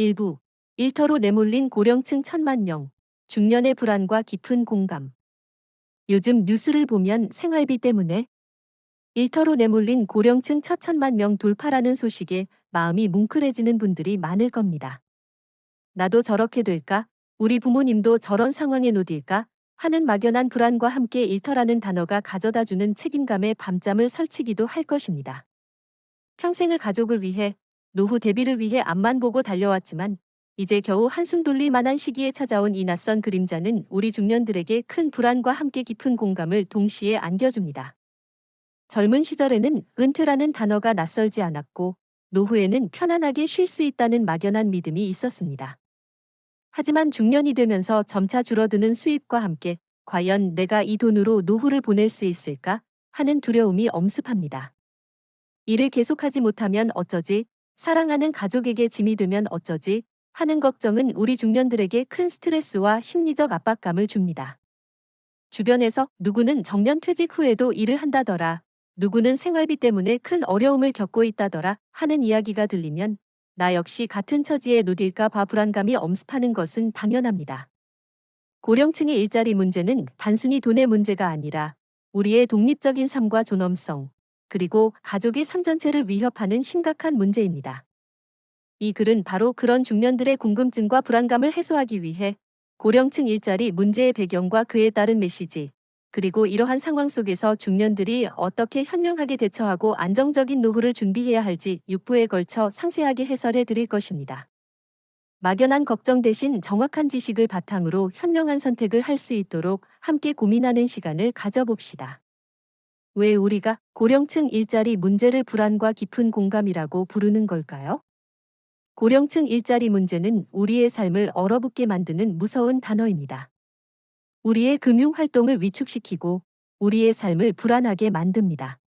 일부 일터로 내몰린 고령층 천만 명, 중년의 불안과 깊은 공감. 요즘 뉴스를 보면 생활비 때문에 일터로 내몰린 고령층 처천만 명 돌파라는 소식에 마음이 뭉클해지는 분들이 많을 겁니다. 나도 저렇게 될까? 우리 부모님도 저런 상황에 놓일까? 하는 막연한 불안과 함께 일터라는 단어가 가져다주는 책임감에 밤잠을 설치기도 할 것입니다. 평생을 가족을 위해, 노후 대비를 위해 앞만 보고 달려왔지만 이제 겨우 한숨 돌릴 만한 시기에 찾아온 이 낯선 그림자는 우리 중년들에게 큰 불안과 함께 깊은 공감을 동시에 안겨줍니다. 젊은 시절에는 은퇴라는 단어가 낯설지 않았고 노후에는 편안하게 쉴 수 있다는 막연한 믿음이 있었습니다. 하지만 중년이 되면서 점차 줄어드는 수입과 함께 과연 내가 이 돈으로 노후를 보낼 수 있을까 하는 두려움이 엄습합니다. 일을 계속하지 못하면 어쩌지, 사랑하는 가족에게 짐이 되면 어쩌지 하는 걱정은 우리 중년들에게 큰 스트레스와 심리적 압박감을 줍니다. 주변에서 누구는 정년 퇴직 후에도 일을 한다더라, 누구는 생활비 때문에 큰 어려움을 겪고 있다더라 하는 이야기가 들리면 나 역시 같은 처지에 놓일까 봐 불안감이 엄습하는 것은 당연합니다. 고령층의 일자리 문제는 단순히 돈의 문제가 아니라 우리의 독립적인 삶과 존엄성, 그리고 가족의 삶 전체를 위협하는 심각한 문제입니다. 이 글은 바로 그런 중년들의 궁금증과 불안감을 해소하기 위해 고령층 일자리 문제의 배경과 그에 따른 메시지, 그리고 이러한 상황 속에서 중년들이 어떻게 현명하게 대처하고 안정적인 노후를 준비해야 할지 6부에 걸쳐 상세하게 해설해 드릴 것입니다. 막연한 걱정 대신 정확한 지식을 바탕으로 현명한 선택을 할 수 있도록 함께 고민하는 시간을 가져봅시다. 왜 우리가 고령층 일자리 문제를 불안과 깊은 공감이라고 부르는 걸까요? 고령층 일자리 문제는 우리의 삶을 얼어붙게 만드는 무서운 단어입니다. 우리의 금융 활동을 위축시키고 우리의 삶을 불안하게 만듭니다.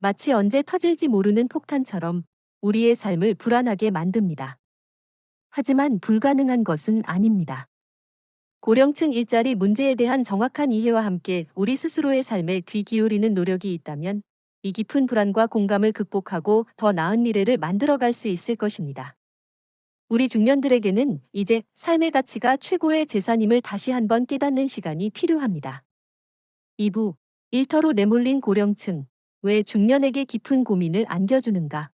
마치 언제 터질지 모르는 폭탄처럼 우리의 삶을 불안하게 만듭니다. 하지만 불가능한 것은 아닙니다. 고령층 일자리 문제에 대한 정확한 이해와 함께 우리 스스로의 삶에 귀 기울이는 노력이 있다면 이 깊은 불안과 공감을 극복하고 더 나은 미래를 만들어갈 수 있을 것입니다. 우리 중년들에게는 이제 삶의 가치가 최고의 재산임을 다시 한번 깨닫는 시간이 필요합니다. 2부 일터로 내몰린 고령층 왜 중년에게 깊은 고민을 안겨주는가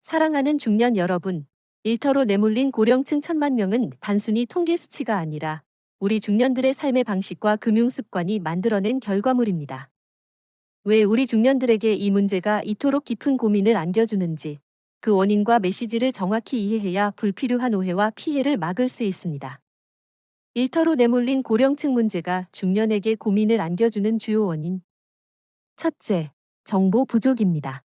사랑하는 중년 여러분 일터로 내몰린 고령층 천만 명은 단순히 통계 수치가 아니라 우리 중년들의 삶의 방식과 금융 습관이 만들어낸 결과물입니다. 왜 우리 중년들에게 이 문제가 이토록 깊은 고민을 안겨주는지 그 원인과 메시지를 정확히 이해해야 불필요한 오해와 피해를 막을 수 있습니다. 일터로 내몰린 고령층 문제가 중년에게 고민을 안겨주는 주요 원인. 첫째, 정보 부족입니다.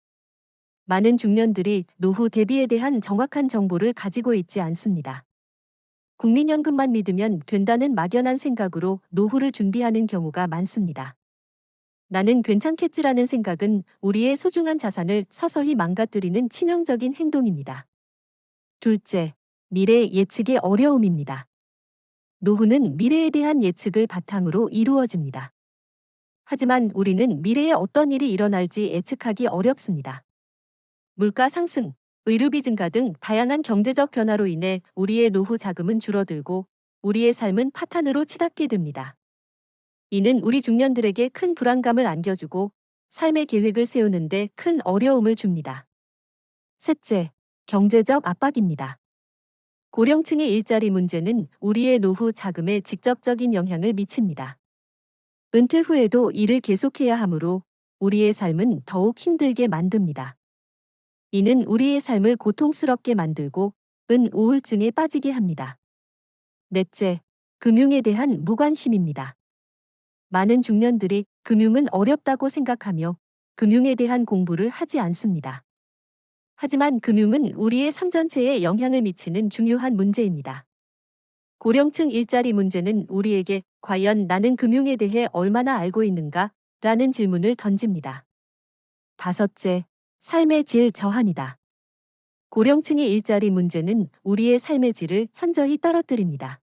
많은 중년들이 노후 대비에 대한 정확한 정보를 가지고 있지 않습니다. 국민연금만 믿으면 된다는 막연한 생각으로 노후를 준비하는 경우가 많습니다. 나는 괜찮겠지라는 생각은 우리의 소중한 자산을 서서히 망가뜨리는 치명적인 행동입니다. 둘째, 미래 예측의 어려움입니다. 노후는 미래에 대한 예측을 바탕으로 이루어집니다. 하지만 우리는 미래에 어떤 일이 일어날지 예측하기 어렵습니다. 물가 상승, 의료비 증가 등 다양한 경제적 변화로 인해 우리의 노후 자금은 줄어들고 우리의 삶은 파탄으로 치닫게 됩니다. 이는 우리 중년들에게 큰 불안감을 안겨주고 삶의 계획을 세우는데 큰 어려움을 줍니다. 셋째, 경제적 압박입니다. 고령층의 일자리 문제는 우리의 노후 자금에 직접적인 영향을 미칩니다. 은퇴 후에도 일을 계속해야 하므로 우리의 삶은 더욱 힘들게 만듭니다. 이는 우리의 삶을 고통스럽게 만들고 은 우울증에 빠지게 합니다. 넷째, 금융에 대한 무관심입니다. 많은 중년들이 금융은 어렵다고 생각하며 금융에 대한 공부를 하지 않습니다. 하지만 금융은 우리의 삶 전체에 영향을 미치는 중요한 문제입니다. 고령층 일자리 문제는 우리에게 과연 나는 금융에 대해 얼마나 알고 있는가? 라는 질문을 던집니다. 다섯째, 삶의 질 저하이다. 고령층의 일자리 문제는 우리의 삶의 질을 현저히 떨어뜨립니다.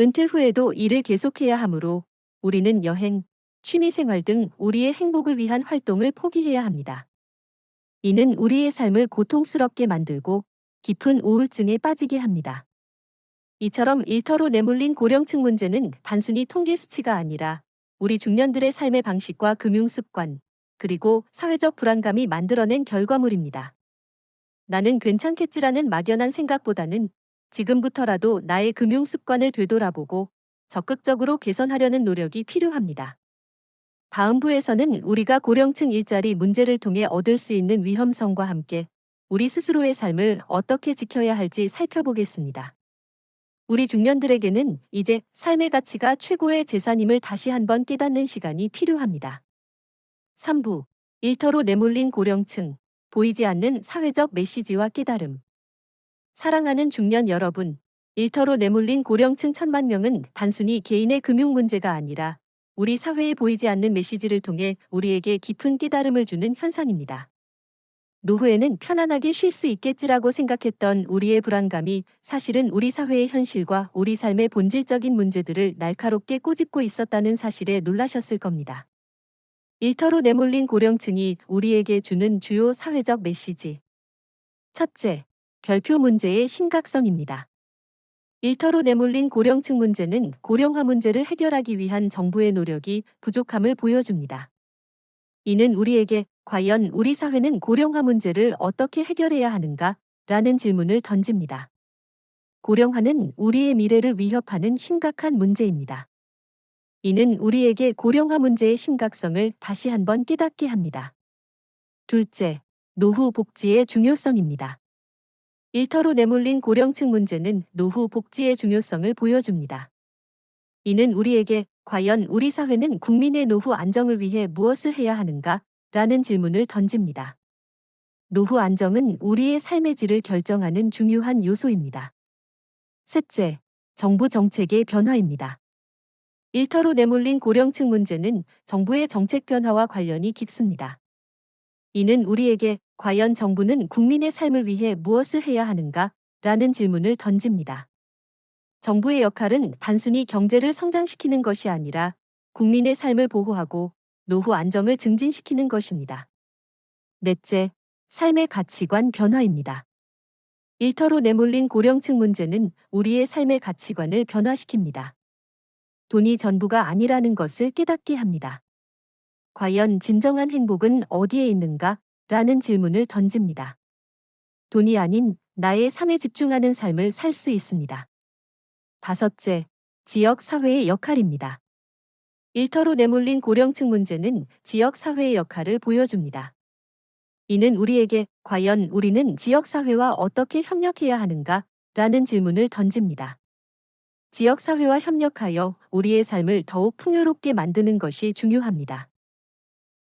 은퇴 후에도 일을 계속해야 하므로 우리는 여행, 취미생활 등 우리의 행복을 위한 활동을 포기해야 합니다. 이는 우리의 삶을 고통스럽게 만들고 깊은 우울증에 빠지게 합니다. 이처럼 일터로 내몰린 고령층 문제는 단순히 통계 수치가 아니라 우리 중년들의 삶의 방식과 금융 습관, 그리고 사회적 불안감이 만들어낸 결과물입니다. 나는 괜찮겠지라는 막연한 생각보다는 지금부터라도 나의 금융 습관을 되돌아보고 적극적으로 개선하려는 노력이 필요합니다. 다음 부에서는 우리가 고령층 일자리 문제를 통해 얻을 수 있는 위험성과 함께 우리 스스로의 삶을 어떻게 지켜야 할지 살펴보겠습니다. 우리 중년들에게는 이제 삶의 가치가 최고의 재산임을 다시 한번 깨닫는 시간이 필요합니다. 3부 일터로 내몰린 고령층 보이지 않는 사회적 메시지와 깨달음 사랑하는 중년 여러분 일터로 내몰린 고령층 천만 명은 단순히 개인의 금융 문제가 아니라 우리 사회에 보이지 않는 메시지를 통해 우리에게 깊은 깨달음을 주는 현상입니다. 노후에는 편안하게 쉴 수 있겠지라고 생각했던 우리의 불안감이 사실은 우리 사회의 현실과 우리 삶의 본질적인 문제들을 날카롭게 꼬집고 있었다는 사실에 놀라셨을 겁니다. 일터로 내몰린 고령층이 우리에게 주는 주요 사회적 메시지. 첫째, 결표 문제의 심각성입니다. 일터로 내몰린 고령층 문제는 고령화 문제를 해결하기 위한 정부의 노력이 부족함을 보여줍니다. 이는 우리에게 과연 우리 사회는 고령화 문제를 어떻게 해결해야 하는가? 라는 질문을 던집니다. 고령화는 우리의 미래를 위협하는 심각한 문제입니다. 이는 우리에게 고령화 문제의 심각성을 다시 한번 깨닫게 합니다. 둘째, 노후 복지의 중요성입니다. 일터로 내몰린 고령층 문제는 노후 복지의 중요성을 보여줍니다. 이는 우리에게 과연 우리 사회는 국민의 노후 안정을 위해 무엇을 해야 하는가? 라는 질문을 던집니다. 노후 안정은 우리의 삶의 질을 결정하는 중요한 요소입니다. 셋째, 정부 정책의 변화입니다. 일터로 내몰린 고령층 문제는 정부의 정책 변화와 관련이 깊습니다. 이는 우리에게 과연 정부는 국민의 삶을 위해 무엇을 해야 하는가? 라는 질문을 던집니다. 정부의 역할은 단순히 경제를 성장시키는 것이 아니라 국민의 삶을 보호하고 노후 안정을 증진시키는 것입니다. 넷째, 삶의 가치관 변화입니다. 일터로 내몰린 고령층 문제는 우리의 삶의 가치관을 변화시킵니다. 돈이 전부가 아니라는 것을 깨닫게 합니다. 과연 진정한 행복은 어디에 있는가? 라는 질문을 던집니다. 돈이 아닌 나의 삶에 집중하는 삶을 살 수 있습니다. 다섯째, 지역 사회의 역할입니다. 일터로 내몰린 고령층 문제는 지역 사회의 역할을 보여줍니다. 이는 우리에게 과연 우리는 지역 사회와 어떻게 협력해야 하는가? 라는 질문을 던집니다. 지역 사회와 협력하여 우리의 삶을 더욱 풍요롭게 만드는 것이 중요합니다.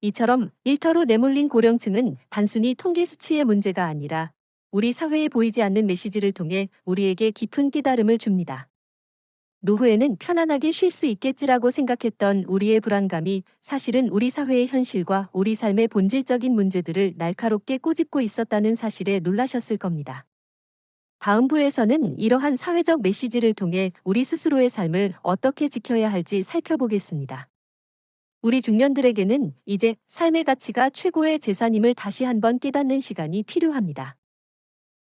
이처럼 일터로 내몰린 고령층은 단순히 통계 수치의 문제가 아니라 우리 사회에 보이지 않는 메시지를 통해 우리에게 깊은 깨달음을 줍니다. 노후에는 편안하게 쉴 수 있겠지라고 생각했던 우리의 불안감이 사실은 우리 사회의 현실과 우리 삶의 본질적인 문제들을 날카롭게 꼬집고 있었다는 사실에 놀라셨을 겁니다. 다음 부에서는 이러한 사회적 메시지를 통해 우리 스스로의 삶을 어떻게 지켜야 할지 살펴보겠습니다. 우리 중년들에게는 이제 삶의 가치가 최고의 재산임을 다시 한번 깨닫는 시간이 필요합니다.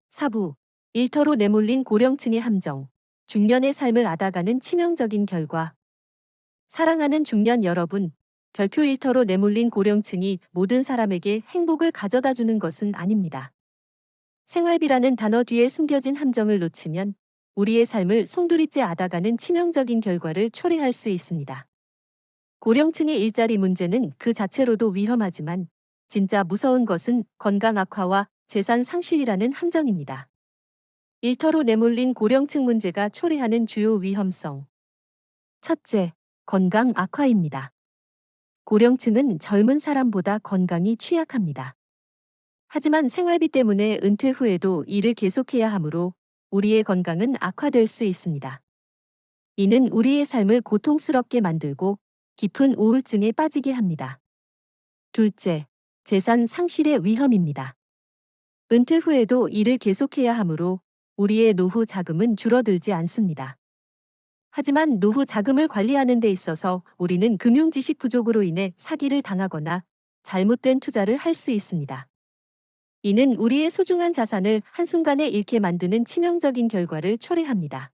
4부 일터로 내몰린 고령층의 함정 중년의 삶을 앗아가는 치명적인 결과 사랑하는 중년 여러분 별표 일터로 내몰린 고령층이 모든 사람에게 행복을 가져다 주는 것은 아닙니다. 생활비라는 단어 뒤에 숨겨진 함정을 놓치면 우리의 삶을 송두리째 앗아가는 치명적인 결과를 초래할 수 있습니다. 고령층의 일자리 문제는 그 자체로도 위험하지만 진짜 무서운 것은 건강 악화와 재산 상실이라는 함정입니다. 일터로 내몰린 고령층 문제가 초래하는 주요 위험성. 첫째, 건강 악화입니다. 고령층은 젊은 사람보다 건강이 취약합니다. 하지만 생활비 때문에 은퇴 후에도 일을 계속해야 하므로 우리의 건강은 악화될 수 있습니다. 이는 우리의 삶을 고통스럽게 만들고 깊은 우울증에 빠지게 합니다. 둘째, 재산 상실의 위험입니다. 은퇴 후에도 일을 계속해야 하므로 우리의 노후 자금은 줄어들지 않습니다. 하지만 노후 자금을 관리하는 데 있어서 우리는 금융 지식 부족으로 인해 사기를 당하거나 잘못된 투자를 할 수 있습니다. 이는 우리의 소중한 자산을 한순간에 잃게 만드는 치명적인 결과를 초래합니다.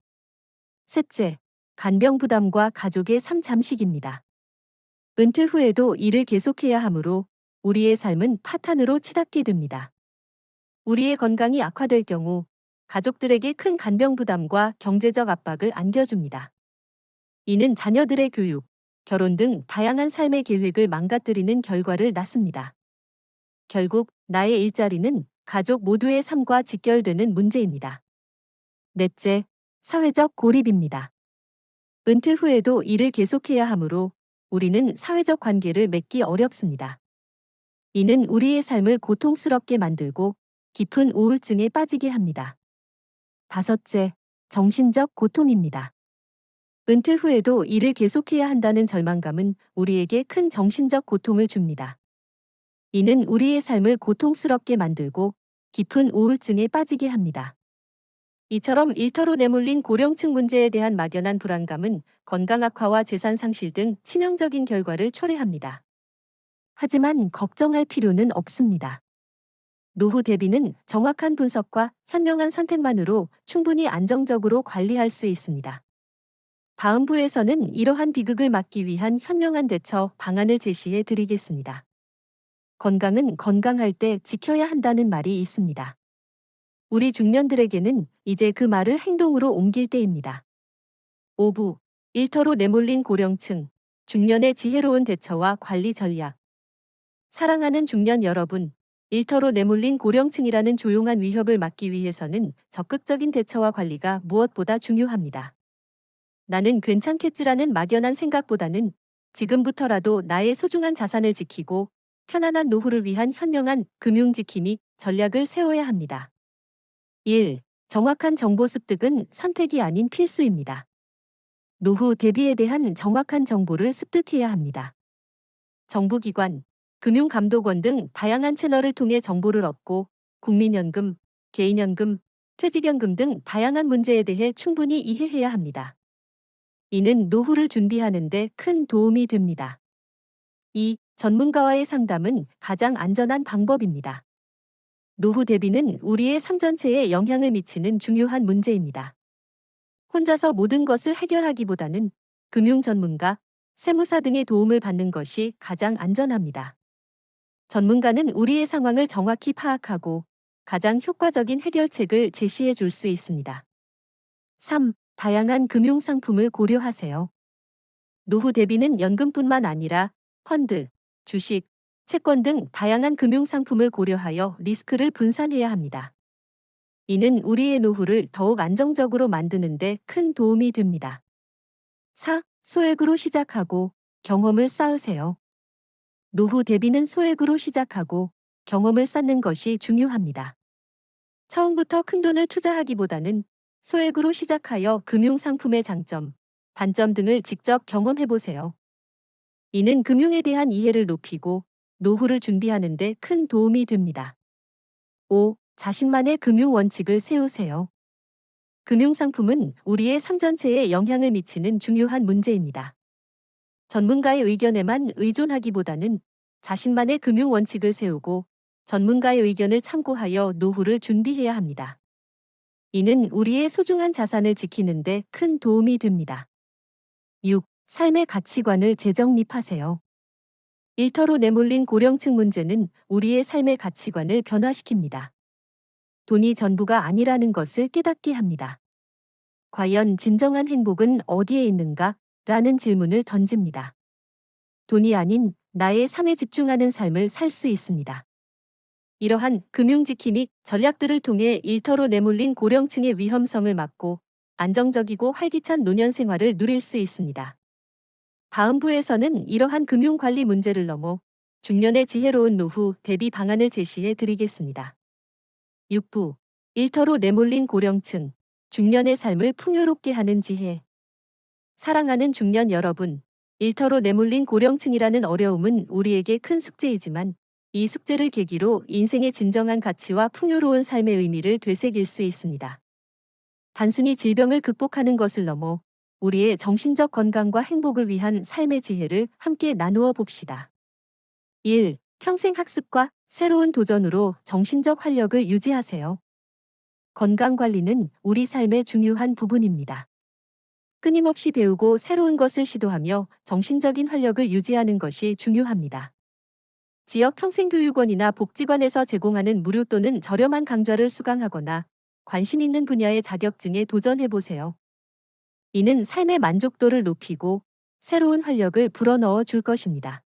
셋째, 간병 부담과 가족의 삶 잠식입니다. 은퇴 후에도 일을 계속해야 하므로 우리의 삶은 파탄으로 치닫게 됩니다. 우리의 건강이 악화될 경우 가족들에게 큰 간병 부담과 경제적 압박을 안겨줍니다. 이는 자녀들의 교육, 결혼 등 다양한 삶의 계획을 망가뜨리는 결과를 낳습니다. 결국 나의 일자리는 가족 모두의 삶과 직결되는 문제입니다. 넷째, 사회적 고립입니다. 은퇴 후에도 일을 계속해야 하므로 우리는 사회적 관계를 맺기 어렵습니다. 이는 우리의 삶을 고통스럽게 만들고 깊은 우울증에 빠지게 합니다. 다섯째, 정신적 고통입니다. 은퇴 후에도 일을 계속해야 한다는 절망감은 우리에게 큰 정신적 고통을 줍니다. 이는 우리의 삶을 고통스럽게 만들고 깊은 우울증에 빠지게 합니다. 이처럼 일터로 내몰린 고령층 문제에 대한 막연한 불안감은 건강 악화와 재산 상실 등 치명적인 결과를 초래합니다. 하지만 걱정할 필요는 없습니다. 노후 대비는 정확한 분석과 현명한 선택만으로 충분히 안정적으로 관리할 수 있습니다. 다음 부에서는 이러한 비극을 막기 위한 현명한 대처 방안을 제시해 드리겠습니다. 건강은 건강할 때 지켜야 한다는 말이 있습니다. 우리 중년들에게는 이제 그 말을 행동으로 옮길 때입니다. 5부 일터로 내몰린 고령층, 중년의 지혜로운 대처와 관리 전략. 사랑하는 중년 여러분, 일터로 내몰린 고령층이라는 조용한 위협을 막기 위해서는 적극적인 대처와 관리가 무엇보다 중요합니다. 나는 괜찮겠지라는 막연한 생각보다는 지금부터라도 나의 소중한 자산을 지키고 편안한 노후를 위한 현명한 금융 지킴이 전략을 세워야 합니다. 1. 정확한 정보 습득은 선택이 아닌 필수입니다. 노후 대비에 대한 정확한 정보를 습득해야 합니다. 정부기관, 금융감독원 등 다양한 채널을 통해 정보를 얻고 국민연금, 개인연금, 퇴직연금 등 다양한 문제에 대해 충분히 이해해야 합니다. 이는 노후를 준비하는 데 큰 도움이 됩니다. 2. 전문가와의 상담은 가장 안전한 방법입니다. 노후 대비는 우리의 삶 전체에 영향을 미치는 중요한 문제입니다. 혼자서 모든 것을 해결하기보다는 금융 전문가, 세무사 등의 도움을 받는 것이 가장 안전합니다. 전문가는 우리의 상황을 정확히 파악하고 가장 효과적인 해결책을 제시해 줄 수 있습니다. 3. 다양한 금융 상품을 고려하세요. 노후 대비는 연금뿐만 아니라 펀드, 주식, 채권 등 다양한 금융 상품을 고려하여 리스크를 분산해야 합니다. 이는 우리의 노후를 더욱 안정적으로 만드는데 큰 도움이 됩니다. 4. 소액으로 시작하고 경험을 쌓으세요. 노후 대비는 소액으로 시작하고 경험을 쌓는 것이 중요합니다. 처음부터 큰 돈을 투자하기보다는 소액으로 시작하여 금융상품의 장점, 단점 등을 직접 경험해 보세요. 이는 금융에 대한 이해를 높이고 노후를 준비하는 데 큰 도움이 됩니다. 5. 자신만의 금융 원칙을 세우세요. 금융상품은 우리의 삶 전체에 영향을 미치는 중요한 문제입니다. 전문가의 의견에만 의존하기보다는 자신만의 금융 원칙을 세우고 전문가의 의견을 참고하여 노후를 준비해야 합니다. 이는 우리의 소중한 자산을 지키는 데 큰 도움이 됩니다. 6. 삶의 가치관을 재정립하세요. 일터로 내몰린 고령층 문제는 우리의 삶의 가치관을 변화시킵니다. 돈이 전부가 아니라는 것을 깨닫게 합니다. 과연 진정한 행복은 어디에 있는가? 라는 질문을 던집니다. 돈이 아닌 나의 삶에 집중하는 삶을 살 수 있습니다. 이러한 금융지킴 및 전략들을 통해 일터로 내몰린 고령층의 위험성을 막고 안정적이고 활기찬 노년 생활을 누릴 수 있습니다. 다음 부에서는 이러한 금융관리 문제를 넘어 중년의 지혜로운 노후 대비 방안을 제시해 드리겠습니다. 6부 일터로 내몰린 고령층 중년의 삶을 풍요롭게 하는 지혜 사랑하는 중년 여러분 일터로 내몰린 고령층이라는 어려움은 우리에게 큰 숙제이지만 이 숙제를 계기로 인생의 진정한 가치와 풍요로운 삶의 의미를 되새길 수 있습니다. 단순히 질병을 극복하는 것을 넘어 우리의 정신적 건강과 행복을 위한 삶의 지혜를 함께 나누어 봅시다. 1. 평생 학습과 새로운 도전으로 정신적 활력을 유지하세요. 건강 관리는 우리 삶의 중요한 부분입니다. 끊임없이 배우고 새로운 것을 시도하며 정신적인 활력을 유지하는 것이 중요합니다. 지역 평생교육원이나 복지관에서 제공하는 무료 또는 저렴한 강좌를 수강하거나 관심 있는 분야의 자격증에 도전해보세요. 이는 삶의 만족도를 높이고 새로운 활력을 불어넣어 줄 것입니다.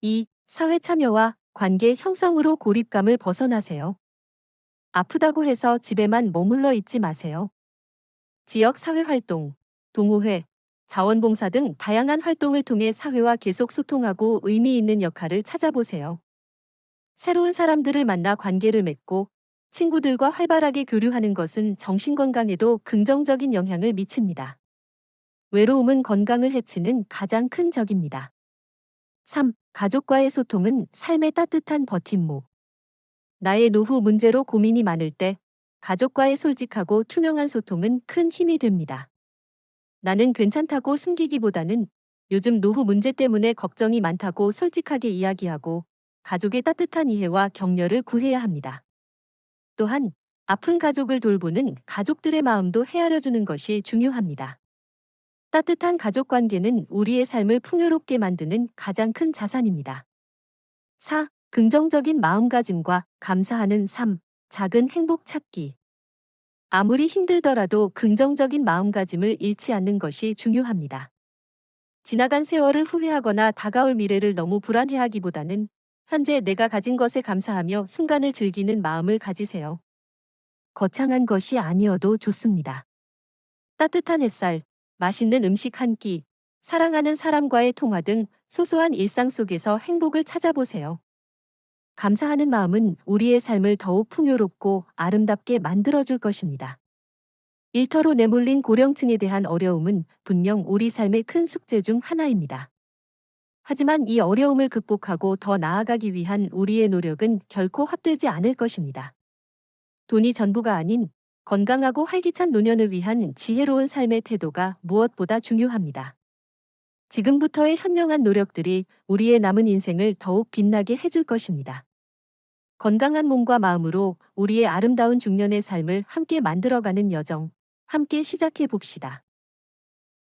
2. 사회 참여와 관계 형성으로 고립감을 벗어나세요. 아프다고 해서 집에만 머물러 있지 마세요. 지역 사회 활동, 동호회, 자원봉사 등 다양한 활동을 통해 사회와 계속 소통하고 의미 있는 역할을 찾아보세요. 새로운 사람들을 만나 관계를 맺고 친구들과 활발하게 교류하는 것은 정신건강에도 긍정적인 영향을 미칩니다. 외로움은 건강을 해치는 가장 큰 적입니다. 3. 가족과의 소통은 삶의 따뜻한 버팀목. 나의 노후 문제로 고민이 많을 때 가족과의 솔직하고 투명한 소통은 큰 힘이 됩니다. 나는 괜찮다고 숨기기보다는 요즘 노후 문제 때문에 걱정이 많다고 솔직하게 이야기하고 가족의 따뜻한 이해와 격려를 구해야 합니다. 또한 아픈 가족을 돌보는 가족들의 마음도 헤아려 주는 것이 중요합니다. 따뜻한 가족 관계는 우리의 삶을 풍요롭게 만드는 가장 큰 자산입니다. 4. 긍정적인 마음가짐과 감사하는 삶, 작은 행복 찾기. 아무리 힘들더라도 긍정적인 마음가짐을 잃지 않는 것이 중요합니다. 지나간 세월을 후회하거나 다가올 미래를 너무 불안해하기보다는 현재 내가 가진 것에 감사하며 순간을 즐기는 마음을 가지세요. 거창한 것이 아니어도 좋습니다. 따뜻한 햇살, 맛있는 음식 한 끼, 사랑하는 사람과의 통화 등 소소한 일상 속에서 행복을 찾아보세요. 감사하는 마음은 우리의 삶을 더욱 풍요롭고 아름답게 만들어줄 것입니다. 일터로 내몰린 고령층에 대한 어려움은 분명 우리 삶의 큰 숙제 중 하나입니다. 하지만 이 어려움을 극복하고 더 나아가기 위한 우리의 노력은 결코 헛되지 않을 것입니다. 돈이 전부가 아닌 건강하고 활기찬 노년을 위한 지혜로운 삶의 태도가 무엇보다 중요합니다. 지금부터의 현명한 노력들이 우리의 남은 인생을 더욱 빛나게 해줄 것입니다. 건강한 몸과 마음으로 우리의 아름다운 중년의 삶을 함께 만들어가는 여정, 함께 시작해 봅시다.